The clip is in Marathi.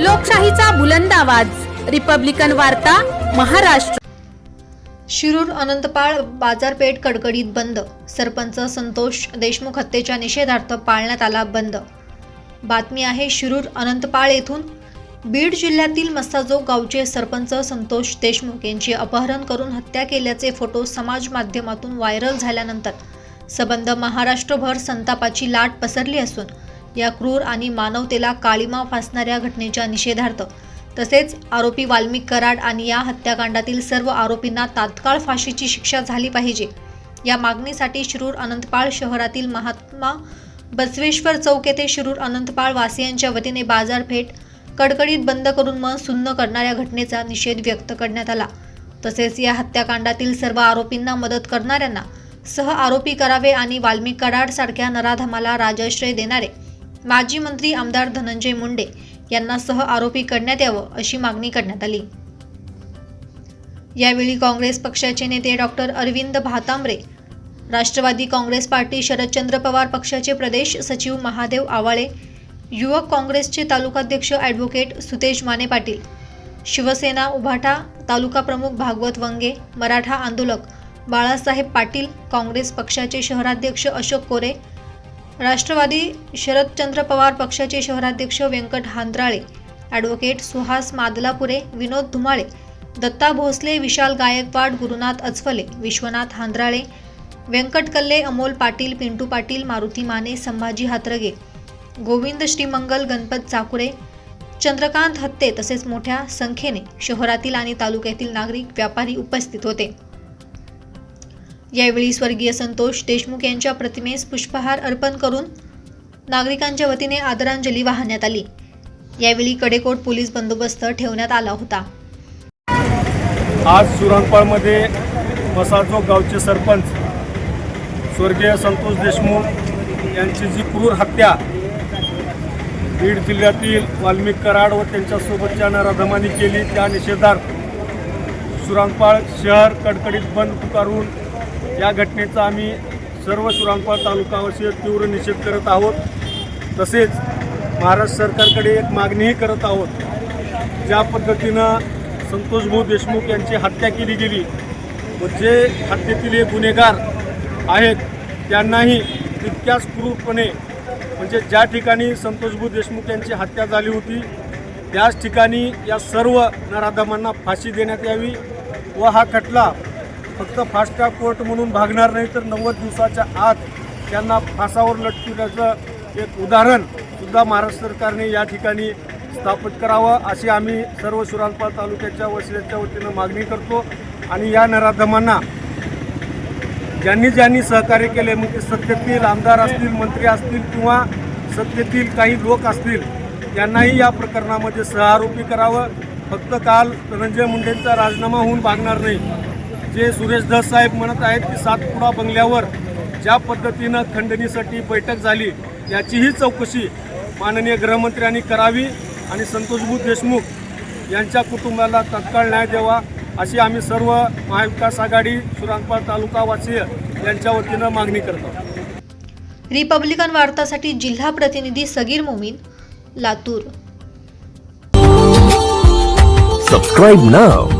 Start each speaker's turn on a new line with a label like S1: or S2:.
S1: लोकशाहीचा बुलंद आवाज. रिपब्लिकन वार्ता महाराष्ट्र.
S2: शिरूर अनंतपाळ बाजारपेठ कडकडीत बंद. सरपंच संतोष देशमुख हत्येच्या निषेधार्थ पाळण्यात आला बंद. बातमी आहे शिरूर अनंतपाळ येथून. बीड जिल्ह्यातील मस्ताजो गावचे सरपंच संतोष देशमुख यांची अपहरण करून हत्या केल्याचे फोटो समाज माध्यमातून व्हायरल झाल्यानंतर. सबंध महाराष्ट्रभर संतापाची लाट पसरली असून या क्रूर आणि मानवतेला काळीमा फासणाऱ्या घटनेच्या निषेधार्थ. तसेच आरोपी वाल्मिक कराड आणि या हत्याकांडातील सर्व आरोपींना तात्काळ फाशीची शिक्षा झाली पाहिजे. या मागणीसाठी शिरूर अनंतपाळ शहरातील महात्मा बसवेश्वर चौक येथे शिरूर अनंतपाळ वासियांच्या वतीने बाजारपेठ कडकडीत बंद करून मन सुन्न करणाऱ्या घटनेचा निषेध व्यक्त करण्यात आला. तसेच या हत्याकांडातील सर्व आरोपींना मदत करणाऱ्यांना सह आरोपी करावे आणि वाल्मिक कराड सारख्या नराधमाला राजाश्रय देणारे माजी मंत्री आमदार धनंजय मुंडे यांना सह आरोपी करण्यात यावं अशी मागणी करण्यात आली. यावेळी काँग्रेस पक्षाचे नेते डॉक्टर अरविंद भातांबरे राष्ट्रवादी काँग्रेस पार्टी शरदचंद्र पवार पक्षाचे प्रदेश सचिव महादेव आवाळे युवक काँग्रेसचे तालुकाध्यक्ष ॲडव्होकेट सुतेज माने पाटील शिवसेना उभाटा तालुका प्रमुख भागवत वंगे मराठा आंदोलक बाळासाहेब पाटील काँग्रेस पक्षाचे शहराध्यक्ष अशोक कोरे राष्ट्रवादी शरदचंद्र पवार पक्षाचे शहराध्यक्ष व्यंकट हांद्राळे ॲडव्होकेट सुहास मादलापुरे विनोद धुमाळे दत्ता भोसले विशाल गायकवाड गुरुनाथ अचफले विश्वनाथ हांद्राळे व्यंकट कल्ले अमोल पाटील पिंटू पाटील मारुती माने संभाजी हातरगे गोविंद श्रीमंगल गणपत चाकुरे चंद्रकांत हत्ते तसेच मोठ्या संख्येने शहरातील आणि तालुक्यातील नागरिक व्यापारी उपस्थित होते. यावेळी स्वर्गीय संतोष देशमुख यांच्या प्रतिमेस पुष्पहार अर्पण करून नागरिकांच्या वतीने आदरांजली वाहण्यात आली. यावेळी कडेकोट पोलीस बंदोबस्त ठेवण्यात आला होता.
S3: आज सुरंगपाळमध्ये मसाजोग गावचे सरपंच स्वर्गीय संतोष देशमुख यांची जी क्रूर हत्या बीड जिल्ह्यातील वाल्मिक कराड व त्यांच्यासोबतच्या नराधमानी केली त्या निषेधार्थ सुरंगपाळ शहर कडकडीत बंद पुकारून या घटनेचा आम्ही सर्व सुरांगपाळ तालुकावासीय तीव्र निषेध करत आहोत. तसेच महाराष्ट्र सरकारकडे एक मागणीही करत आहोत. ज्या पद्धतीनं संतोषभाऊ देशमुख यांची हत्या केली गेली व जे हत्येतील गुन्हेगार आहेत त्यांनाही तितक्याच क्रूरपणे म्हणजे ज्या ठिकाणी संतोषभाऊ देशमुख यांची हत्या झाली होती त्याच ठिकाणी या सर्व नराधमांना फाशी देण्यात यावी व हा खटला फक्त फास्ट्रॅक कोर्ट म्हणून भागणार नाही तर नव्वद दिवसाच्या आत त्यांना फासावर लटकवण्याचं एक उदाहरण सुद्धा महाराष्ट्र सरकारने या ठिकाणी स्थापित करावं अशी आम्ही सर्व सुरानपाल तालुक्याच्या वसिल्याच्या वतीनं मागणी करतो. आणि या नराधमांना ज्यांनी ज्यांनी सहकार्य केले म्हणजे सत्तेतील आमदार असतील मंत्री असतील किंवा सत्तेतील काही लोक असतील त्यांनाही या प्रकरणामध्ये सहआरोपी करावं. फक्त काल धनंजय मुंडेंचा राजीनामा होऊन भागणार नाही. जे सुरेश धस साहेब म्हणत आहेत की सातपुडा बंगल्यावर ज्या पद्धतीनं खंडणीसाठी बैठक झाली याचीही चौकशी माननीय गृहमंत्र्यांनी करावी आणि संतोषभूत देशमुख यांच्या कुटुंबाला तत्काळ न्याय द्यावा अशी आम्ही सर्व महाविकास आघाडी सुरांगपाळ तालुका वासीय यांच्या वतीनं मागणी करतो.
S2: रिपब्लिकन वार्तासाठी जिल्हा प्रतिनिधी सगीर मोमीन लातूर.
S4: Subscribe now